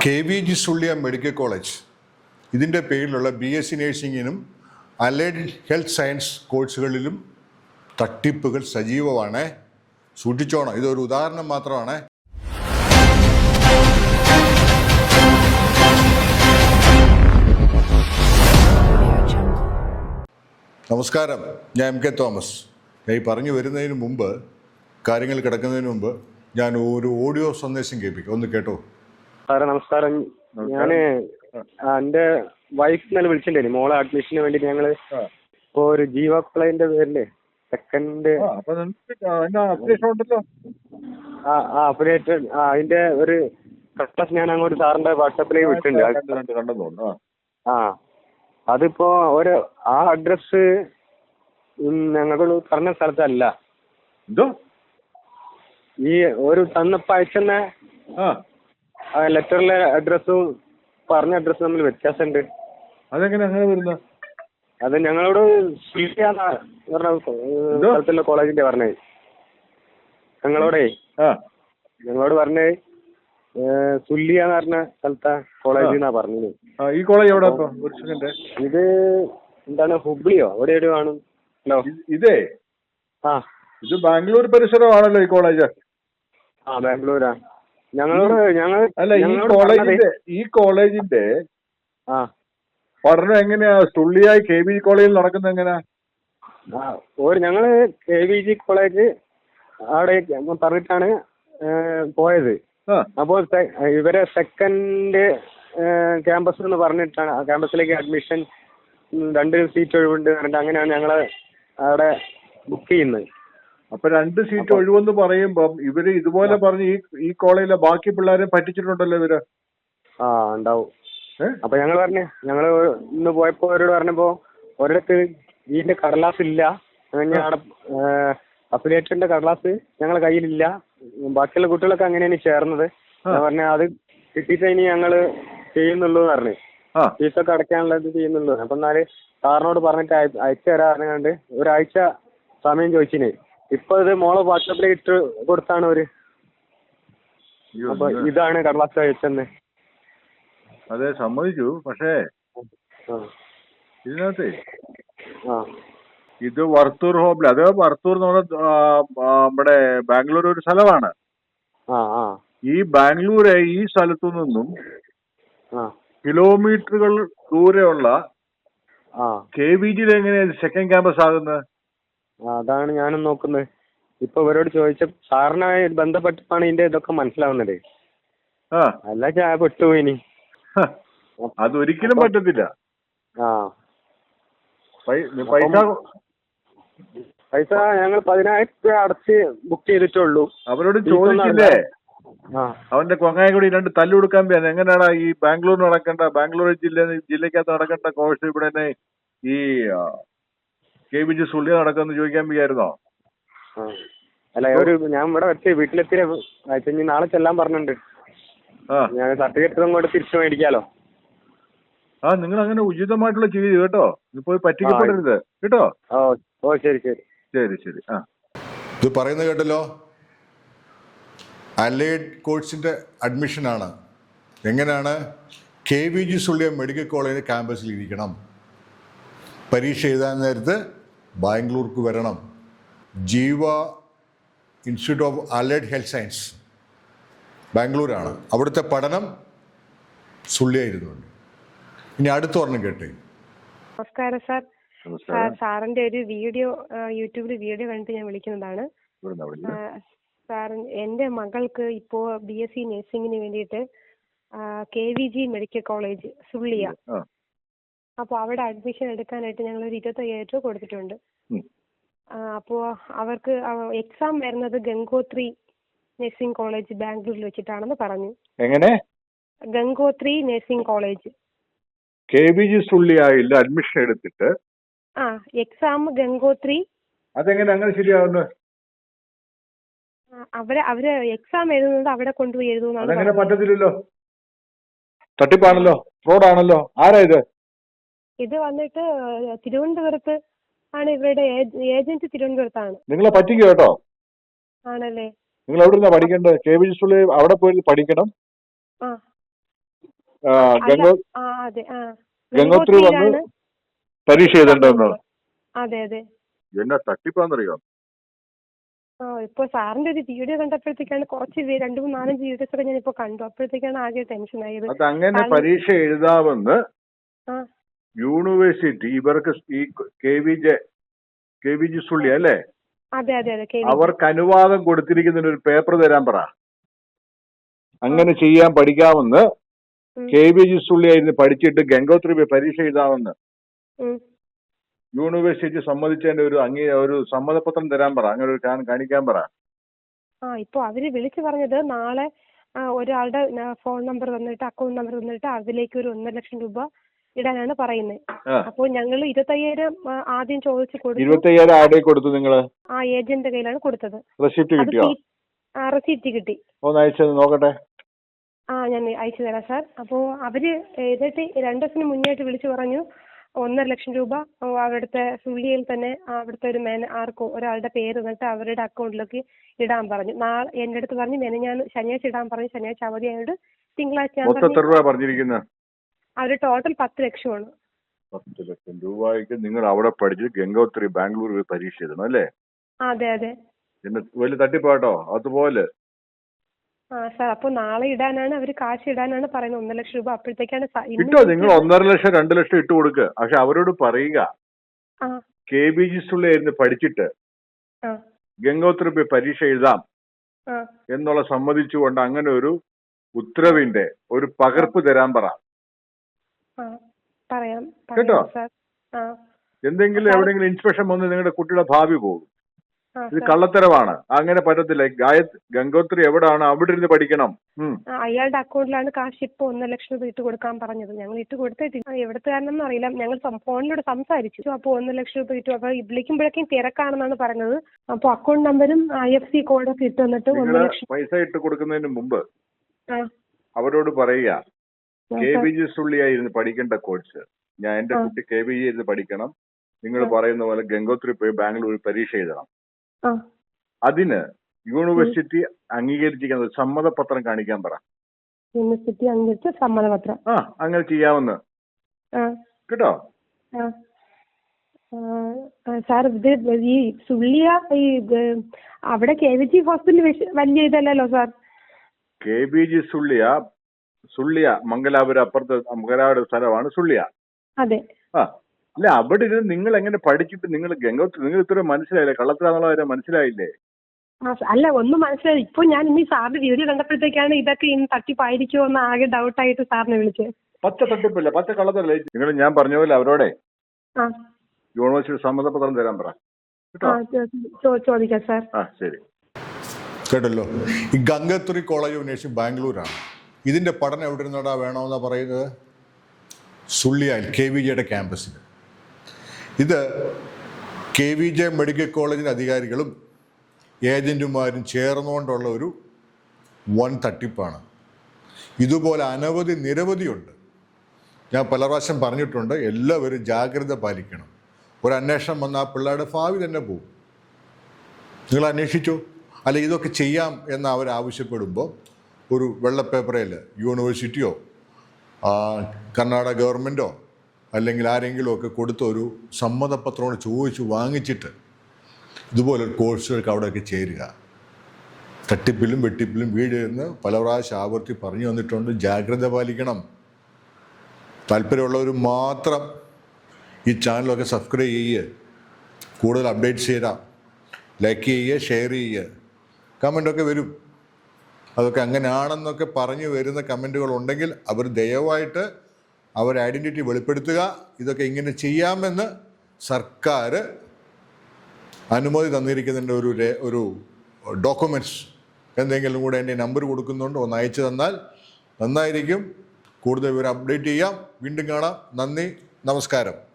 K V G Sullia medical college. ഇതിന്റെ പേരിലുള്ള B S C നേഴ്സിങ്ങിനും അലൈഡ് ഹെൽത്ത് സയൻസ് കോഴ്സുകളിലും തട്ടിപ്പുകൾ സജീവമാണ്. സൂക്ഷിച്ചോണം ഇതൊരു ഉദാഹരണം മാത്രമാണ്. നമസ്കാരം ഞാൻ എം കെ തോമസ്. ഈ പറഞ്ഞു വരുന്നതിന് മുമ്പ് കാര്യങ്ങൾ കിടക്കുന്നതിന് മുമ്പ് ഞാൻ ഒരു ഓഡിയോ സന്ദേശം കേൾപ്പിക്കാം. ഒന്ന് കേട്ടോ. സാറേ നമസ്കാരം. ഞാൻ എന്റെ വൈഫ് ഇന്നലെ വിളിച്ചിട്ടുണ്ടായിരുന്നു. മോളെ അഡ്മിഷന് വേണ്ടി ഞങ്ങൾ ഇപ്പോ ഒരു ജീവ പ്ലേന്റെ പേരിൽ സെക്കൻഡ് ആ, അപ്ഡേറ്റ് ആ അതിന്റെ ഒരു കട്ടസ് ഞാൻ അങ്ങോട്ട് സാറിന്റെ വാട്സാപ്പിലേക്ക് വിട്ടിട്ടുണ്ട്. ആ. ആ. അതിപ്പോ ഒരു ആ അഡ്രസ് ഞങ്ങളോട് പറഞ്ഞ സ്ഥലത്തല്ല. എന്തോ? ഈ ഒരു തന്നപ്പോ അയച്ചെന്ന ആ ലെറ്ററിലെ അഡ്രസ്സും പറഞ്ഞ അഡ്രസ്സും തമ്മിൽ വ്യത്യാസമുണ്ട്. അതെങ്ങനെ അങ്ങനെ വരുന്നത് അത് ഞങ്ങളോട് പറഞ്ഞ? സ്ഥലത്തുള്ള കോളേജിന്റെ പറഞ്ഞത് ഞങ്ങളോടേ. ആ. ഞങ്ങളോട് പറഞ്ഞത് ഏഹ്, സുല്ലിയ എന്ന് പറഞ്ഞ സ്ഥലത്തെ കോളേജിൽ നിന്നാ പറഞ്ഞത്. ഈ കോളേജ് എവിടെ ഒരു സെക്കൻഡ് ഇത് എന്താണ് ഹുബ്ലിയോ? അവിടെ എവിടെയോ ആണ് ഹലോ. ഇതേ? ആ. ഇത് ബാംഗ്ലൂർ പരിസരമാണല്ലോ ഈ കോളേജ്. ആ ബാംഗ്ലൂരാ. ഞങ്ങളോട് ഞങ്ങൾ അല്ല ഈ കോളേജിന്റെ ഈ കോളേജിന്റെ ആ. പഠനം എങ്ങനെയാ? തുള്ളിയായി കെ ബി കോളേജിൽ നടക്കുന്നത് എങ്ങനെയാ? ഒരു ഞങ്ങൾ കെ വി ജി കോളേജ് അവിടെ പറഞ്ഞിട്ടാണ് പോയത്. അപ്പോൾ ഇവരെ സെക്കൻഡ് ക്യാമ്പസ് എന്ന് പറഞ്ഞിട്ടാണ് ക്യാമ്പസിലേക്ക് അഡ്മിഷൻ രണ്ട് സീറ്റ് ഒഴിവുണ്ട് പറഞ്ഞിട്ട് അങ്ങനെയാണ് ഞങ്ങൾ അവിടെ ബുക്ക് ചെയ്യുന്നത്. അപ്പൊ രണ്ട് സീറ്റ് ഒഴിവെന്ന് പറയുമ്പം ഇവർ ഇതുപോലെ പറഞ്ഞ് ഈ ഈ കോളേജിലെ ബാക്കി പിള്ളേരെ പറ്റിച്ചിട്ടുണ്ടല്ലോ ഇവർ. ആ ഉണ്ടാവും. അപ്പൊ ഞങ്ങൾ പറഞ്ഞു ഞങ്ങൾ ഇന്ന് പോയപ്പോ അവരോട് പറഞ്ഞപ്പോ ഒരിടത്ത് വീടിന്റെ കടലാസ് ഇല്ല. അഫിലിയേറ്ററിന്റെ കടലാസ് ഞങ്ങളെ കയ്യിലില്ല. ബാക്കിയുള്ള കുട്ടികളൊക്കെ അങ്ങനെയാണ് ചേർന്നത്. ഞാൻ പറഞ്ഞ അത് കിട്ടിയിട്ട് ഇനി ഞങ്ങൾ ചെയ്യുന്നുള്ളൂ പറഞ്ഞു. ഫീസൊക്കെ അടയ്ക്കാനുള്ളത് ചെയ്യുന്നുള്ളൂ. അപ്പൊ എന്നാൽ സാറിനോട് പറഞ്ഞിട്ട് അയ- അയച്ചു തരാ പറഞ്ഞുകൊണ്ട് ഒരാഴ്ച സമയം ചോദിച്ചിന്. ഇപ്പൊ ഇത് മോളെ വാട്സാപ്പിലേക്ക് ഇട്ട് കൊടുത്താണ് അയ്യോ, അപ്പൊ ഇതാണ് കടലാസ് അയച്ചെന്ന് അതെ സമ്മതിച്ചു പക്ഷേ ഇതിനകത്തെ ഇത് വർത്തൂർ ഹോബിൽ അത് വർത്തൂർ എന്ന് പറഞ്ഞ നമ്മുടെ ബാംഗ്ലൂർ ഒരു സ്ഥലമാണ്. ഈ ബാംഗ്ലൂരെ ഈ സ്ഥലത്തു നിന്നും കിലോമീറ്ററുകൾ ദൂരെയുള്ള കെ വി ജിയിൽ എങ്ങനെയാണ് സെക്കൻഡ് ക്യാമ്പസ് ആകുന്നത്? അതാണ് ഞാനും നോക്കുന്നത്. ഇപ്പൊ ഇവരോട് ചോദിച്ച സാറിനായി ബന്ധപ്പെട്ടാണ് ഇതിന്റെ ഇതൊക്കെ മനസ്സിലാവുന്നത്. ആ. അല്ല ഞാൻ പെട്ടുപോയി ഇനി. ഹ, അതൊരിക്കലും പറ്റത്തില്ല. ആ. പൈസ പൈസ ഞങ്ങൾ പതിനായിരം രൂപ അടച്ച് ബുക്ക് ചെയ്തിട്ടുള്ളൂ. അവരോട് ചോദിച്ചില്ലേ? അവന്റെ കൊങ്ങായ കൂടി രണ്ട് തല്ലു കൊടുക്കാൻ പോയാ. എങ്ങനെയാണ് ഈ ബാംഗ്ലൂർ നടക്കേണ്ട ബാംഗ്ലൂർ ജില്ല ജില്ലക്കകത്ത് നടക്കേണ്ട കോഴ്സ് ഇവിടെ തന്നെ ഈ കെ വി ജി സുള്ളിയ നടക്കുന്നു ചോദിക്കാൻ പോയായിരുന്നോ ആ. അല്ല ഒരു ഞാൻ ഇവിടെ വെച്ച് വീട്ടിലെത്തി അയച്ച ഇനി നാളെ ചെല്ലാൻ പറഞ്ഞിട്ടുണ്ട്. ആ. ഞാൻ സർട്ടിഫിക്കറ്റ് അങ്ങോട്ട് തിരിച്ചു മേടിക്കാലോ. ആ നിങ്ങൾ അങ്ങനെ ഉചിതമായിട്ടുള്ള ചെയ്തു കേട്ടോ. പോയി പറ്റിക്കപ്പെടരുത്. കേട്ടോ? ഓ ഓ ശരി ശരി. ശരി ശരി. ആ. ഇത് പറയുന്നത് കേട്ടല്ലോ? അലൈഡ് കോഴ്സിന്റെ അഡ്മിഷനാണ്. എങ്ങനെയാണ്? K V G Sullia medical college ക്യാമ്പസിൽ ഇരിക്കണം. പരീക്ഷ എഴുതാൻ നേരത്ത് ബാംഗ്ലൂർക്ക് വരണം. Jeeva institute of allied health science ബാംഗ്ലൂരാണ്. അവിടുത്തെ പഠനം സുള്ളിയായിരുന്നുണ്ട് ഇനി അടുത്ത ഒരെണ്ണം കേട്ടെ. നമസ്കാരം സാർ. സാർ സാറിന്റെ ഒരു വീഡിയോ യൂട്യൂബിൽ വീഡിയോ കണ്ടിട്ട് ഞാൻ വിളിക്കുന്നതാണ്. സാർ എന്റെ മകൾക്ക് ഇപ്പോ ബി എസ് സി നഴ്സിംഗിന് വേണ്ടിയിട്ട് K V G medical college Sullia. ആ. അപ്പോൾ അവിടെ അഡ്മിഷൻ എടുക്കാനായിട്ട് ഞങ്ങൾ ഒരു ഇരുപത്തയ്യായിരം രൂപ കൊടുത്തിട്ടുണ്ട്. അപ്പോൾ അവർക്ക് എക്സാം വരുന്നത് ഗംഗോത്രി നഴ്സിംഗ് കോളേജ് ബാംഗ്ലൂരിൽ വെച്ചിട്ടാണെന്ന് പറഞ്ഞു. എങ്ങനെ? Gangothri nursing college K B G സുള്ളിയായിൽ admission എടുത്തിട്ട്? ആ എക്സാം ഗംഗോത്രി. അതെങ്ങനെ അങ്ങനെ ശരിയാവുന്നത് അവരെ അവർ എക്സാം എഴുതുന്നത് അവിടെ കൊണ്ടുപോയി പറഞ്ഞത്. പറ്റത്തില്ലല്ലോ? തട്ടിപ്പാണല്ലോ? ഫ്രോഡാണല്ലോ ആരാ ഇത്? ഇത് വന്നിട്ട് തിരുവനന്തപുരത്ത് ആണ് ഇവരുടെ ഏജന്റ് തിരുവനന്തപുരത്താണ്. നിങ്ങളെ പറ്റിക്കോ കേട്ടോ? ആണല്ലേ. നിങ്ങൾ എവിടെ നിന്നാ പഠിക്കേണ്ടത്? കെ വി സ്കൂളിൽ അവിടെ പോയി പഠിക്കണം. ആ. ആ, ഗംഗോ ആ അതെ ആ. ഗംഗോത്രി വന്ന് ഗംഗോത്രിയിലാണ് പരീക്ഷ ചെയ്തിട്ടുണ്ടോ അതെ അതെ. എന്നാ തട്ടിപ്പാന്നറിയോ? ആ ഇപ്പൊ സാറിന്റെ ഒരു വീഡിയോ കണ്ടപ്പോഴത്തേക്കാണ് കുറച്ച് പേര് രണ്ട് മൂന്ന് നാലഞ്ച് വീഡിയോസ് ഒക്കെ ഞാൻ ഇപ്പൊ കണ്ടു. അപ്പോഴത്തേക്കാണ് ആകെ ടെൻഷൻ ആയത് അത് അങ്ങനെ കാരണം- പരീക്ഷ എഴുതാമെന്ന് ആ. യൂണിവേഴ്സിറ്റി ഇവർക്ക് ഈ K V J K V G Sulli അല്ലേ? അതെ അതെ അതെ. അവർക്ക് അനുവാദം കൊടുത്തിരിക്കുന്ന ഒരു പേപ്പർ തരാൻ പറ. അങ്ങനെ ചെയ്യാൻ പഠിക്കാമെന്ന്. കെ വി ജി സുള്ളി ആയിരുന്നു പഠിച്ചിട്ട് ഗംഗോത്രി പരീക്ഷ എഴുതാമെന്ന്. യൂണിവേഴ്സിറ്റി സമ്മതിച്ചതിന്റെ ഒരു അംഗീ ഒരു സമ്മതപത്രം തരാൻ പറ. അങ്ങനെ ഒരു കാണിക്കാൻ പറ. ആ ഇപ്പൊ അവർ വിളിച്ചു പറഞ്ഞത് നാളെ ഒരാളുടെ ഫോൺ നമ്പർ തന്നിട്ട് അക്കൗണ്ട് നമ്പർ തന്നിട്ട് അതിലേക്ക് ഒരു ഒന്നര ലക്ഷം രൂപ ഇടാനാണ് പറയുന്നത്. അപ്പോൾ ഞങ്ങൾ ഇരുപത്തയ്യായിരം ആദ്യം ചോദിച്ചു കൊടുത്തു. ആടെ കൊടുത്തു നിങ്ങൾ ആ ഏജന്റിന്റെ കയ്യിലാണ് കൊടുത്തത്. റെസിപ്റ്റ് കിട്ടിയോ? ആ റെസിപ്റ്റ് കിട്ടി. ഒന്ന് അയച്ചത് നോക്കട്ടെ. ആ ഞാൻ അയച്ചു തരാം സാർ. അപ്പോൾ അവർ എന്നിട്ട് രണ്ട് ദിവസത്തിന് മുന്നേയായിട്ട് വിളിച്ചു പറഞ്ഞു ഒന്നര ലക്ഷം രൂപ അവിടുത്തെ സുള്ളിയിൽ തന്നെ അവിടുത്തെ ഒരു മേന ആർക്കോ ഒരാളുടെ പേര് എന്നിട്ട് അവരുടെ അക്കൗണ്ടിലേക്ക് ഇടാൻ പറഞ്ഞു. നാളെ എന്റെ അടുത്ത് പറഞ്ഞു മെനഞ്ഞാൻ ശനിയാഴ്ച ഇടാൻ പറഞ്ഞു ശനിയാഴ്ച അവധിയായോണ്ട് തിങ്കളാഴ്ച അവർ ടോട്ടൽ പത്ത് ലക്ഷമാണ്. പത്ത് ലക്ഷം രൂപയ്ക്ക് നിങ്ങൾ അവിടെ പഠിച്ച് ഗംഗോത്രി ബാംഗ്ലൂർ പരീക്ഷ എഴുതണം അല്ലേ? അതെ അതെ. പിന്നെ വലിയ തട്ടിപ്പാട്ടോ? അതുപോലെ. ആ സാർ അപ്പൊ നാളെ ഇടാനാണ് അവർ കാശ് ഇടാനാണ് പറയുന്നത്. ഒന്നര ലക്ഷം രൂപ അപ്പോഴത്തേക്കാണ് സ- ഇന്ന് കിട്ടോ നിങ്ങൾ ഒന്നര ലക്ഷം രണ്ട് ലക്ഷം ഇട്ട് കൊടുക്കുക പക്ഷെ അവരോട് പറയുക. ആ. കെ ബി ജി ആയിരുന്നു പഠിച്ചിട്ട് ആ. ഗംഗോത്രി പോയി പരീക്ഷ എഴുതാം ആ. എന്നുള്ള സമ്മതിച്ചുകൊണ്ട് അങ്ങനെ ഒരു ഉത്തരവിന്റെ ഒരു പകർപ്പ് തരാൻ പറ. ആ പറയാം കേട്ടോ? പറയാം സാർ. ആ. എന്തെങ്കിലും എവിടെയെങ്കിലും ഇൻസ്പെക്ഷൻ വന്ന് നിങ്ങളുടെ കുട്ടിയുടെ ഭാവി പോകും. ആ ഇത് സാർ. കള്ളത്തരമാണ്. അങ്ങനെ പറ്റത്തില്ല. ഗായത് ഗംഗോത്രി എവിടാണ് അവിടെ ഇരുന്ന് പഠിക്കണം. ഉം. ആ, അയാളുടെ അക്കൗണ്ടിലാണ് കാശ് ഇപ്പൊ ഒന്നര ലക്ഷം രൂപ ഇട്ട് കൊടുക്കാൻ പറഞ്ഞത്. ഞങ്ങൾ ഇട്ട് കൊടുത്തിട്ടില്ല. ആ, എവിടുത്തെ കാരണം അറിയില്ല. ഞങ്ങൾ സം- ഫോണിലൂടെ സംസാരിച്ചു. അപ്പോൾ ഒന്നര ലക്ഷം രൂപ ഇട്ടു. അപ്പൊ വിളിക്കുമ്പോഴേക്കും തിരക്കാണെന്നാണ് പറഞ്ഞത്. അപ്പോൾ അക്കൗണ്ട് നമ്പരും ഐ എഫ് സി കോഡൊക്കെ ഇട്ട് ഒന്നര ലക്ഷം പൈസ ഇട്ട് കൊടുക്കുന്നതിന് മുമ്പ് ആ, അവരോട് പറയുക. കെ. ബി ജി സുള്ളിയായിരുന്നു പഠിക്കേണ്ട കോഴ്സ് ഞാൻ എന്റെ കുട്ടി കെ ബി ജി ആയിരുന്നു പഠിക്കണം. നിങ്ങൾ പറയുന്ന പോലെ ഗംഗോത്രി പോയി ബാംഗ്ലൂരിൽ പരീക്ഷ എഴുതണം. അതിന് യൂണിവേഴ്സിറ്റി അംഗീകരിച്ചിരിക്കുന്ന സമ്മതപത്രം കാണിക്കാൻ പറ. യൂണിവേഴ്സിറ്റി അംഗീകരിച്ച സമ്മതപത്രം. ആ അങ്ങനെ ചെയ്യാവുന്ന കേട്ടോ? സാർ ഇത് ഈ സുള്ളിയ ഈ അവിടെ കെ വി ജി ഹോസ്പിറ്റൽ വലിയ ഇതല്ലല്ലോ sir. K B G Sullia Sullia Mangalapuram അപ്പുറത്തെ മംഗലാപുരം സ്ഥലമാണ് സുള്ളിയ. അതെ. ആ അല്ല അവിടെ ഇരുന്ന് നിങ്ങൾ എങ്ങനെ പഠിച്ചിട്ട് നിങ്ങൾ ഗംഗോത്രി നിങ്ങൾ ഇത്ര മനസ്സിലായില്ലേ? കള്ളത്തിലാന്നുള്ള കാര്യം മനസ്സിലായില്ലേ? അല്ല ഒന്നും മനസ്സിലായി. ഇപ്പൊ ഞാൻ ഇനി സാറിന്റെ വീഡിയോ കണ്ടപ്പോഴത്തേക്കാണ് ഇതൊക്കെ ഇനി തട്ടിപ്പായിരിക്കുമോ എന്ന് ആകെ ഡൗട്ടായിട്ട് സാറിനെ വിളിച്ചത്. പച്ച തട്ടിപ്പില്ല പച്ച കള്ളത്തല്ലേ നിങ്ങൾ ഞാൻ പറഞ്ഞ പോലെ അവരോടെ ആ. യൂണിവേഴ്സിറ്റി സമ്മതപത്രം തരാൻ പറ. ചോദിക്കാം സാർ. ആ ശരി. കേട്ടല്ലോ. ഈ ഗംഗത്രി കോളേജ് ഓഫ് നേഴ്സിംഗ് ബാംഗ്ലൂരാണ്. ഇതിന്റെ പഠനം എവിടെ ഇരുന്നടാ വേണമെന്ന് പറയുന്നത്? സുള്ളിയാൽ കെ വി ജെയുടെ ക്യാമ്പസിൽ. ഇത് കെ വി ജെ മെഡിക്കൽ കോളേജിന്റെ അധികാരികളും ഏജന്റുമാരും ചേർന്നുകൊണ്ടുള്ള ഒരു വൻ തട്ടിപ്പാണ്. ഇതുപോലെ അനവധി നിരവധിയുണ്ട്. ഞാൻ പല പ്രാവശ്യം പറഞ്ഞിട്ടുണ്ട് എല്ലാവരും ജാഗ്രത പാലിക്കണം. ഒരു അന്വേഷണം വന്നാൽ പിള്ളേരുടെ ഭാവി തന്നെ പോകും നിങ്ങൾ അന്വേഷിച്ചു? അല്ല ഇതൊക്കെ ചെയ്യാം എന്ന് അവർ ആവശ്യപ്പെടുമ്പോൾ ഒരു വെള്ളപ്പേപ്പറയിൽ യൂണിവേഴ്സിറ്റിയോ കർണാടക ഗവൺമെന്റോ അല്ലെങ്കിൽ ആരെങ്കിലും ഒക്കെ കൊടുത്ത ഒരു സമ്മതപത്രമോട് ചോദിച്ച് വാങ്ങിച്ചിട്ട് ഇതുപോലെ കോഴ്സുകൾക്ക് അവിടെയൊക്കെ ചേരുക. തട്ടിപ്പിലും വെട്ടിപ്പിലും വീഴുന്ന പല പ്രാവശ്യം ആവർത്തി പറഞ്ഞു വന്നിട്ടുണ്ട്. ജാഗ്രത പാലിക്കണം. താല്പര്യമുള്ളവർ മാത്രം ഈ ചാനലൊക്കെ സബ്സ്ക്രൈബ് ചെയ്യുക കൂടുതൽ അപ്ഡേറ്റ്സ് ചെയ്താൽ ലൈക്ക് ചെയ്യുക ഷെയർ ചെയ്യുക കമന്റൊക്കെ വരും. അതൊക്കെ അങ്ങനെയാണെന്നൊക്കെ പറഞ്ഞു വരുന്ന കമന്റുകൾ ഉണ്ടെങ്കിൽ അവർ ദയവായിട്ട് അവർ ഐഡന്റിറ്റി വെളിപ്പെടുത്തുക. ഇതൊക്കെ ഇങ്ങനെ ചെയ്യാമെന്ന് സർക്കാർ അനുമതി തന്നിരിക്കുന്നതിന്റെ ഒരു ഒരു ഡോക്യുമെന്റ്സ്. എന്തെങ്കിലും കൂടെ എന്റെ നമ്പർ കൊടുക്കുന്നുണ്ട് ഒന്ന് അയച്ചു തന്നാൽ നന്നായിരിക്കും. കൂടുതൽ വിവരം അപ്ഡേറ്റ് ചെയ്യാം. വീണ്ടും കാണാം. നന്ദി നമസ്കാരം.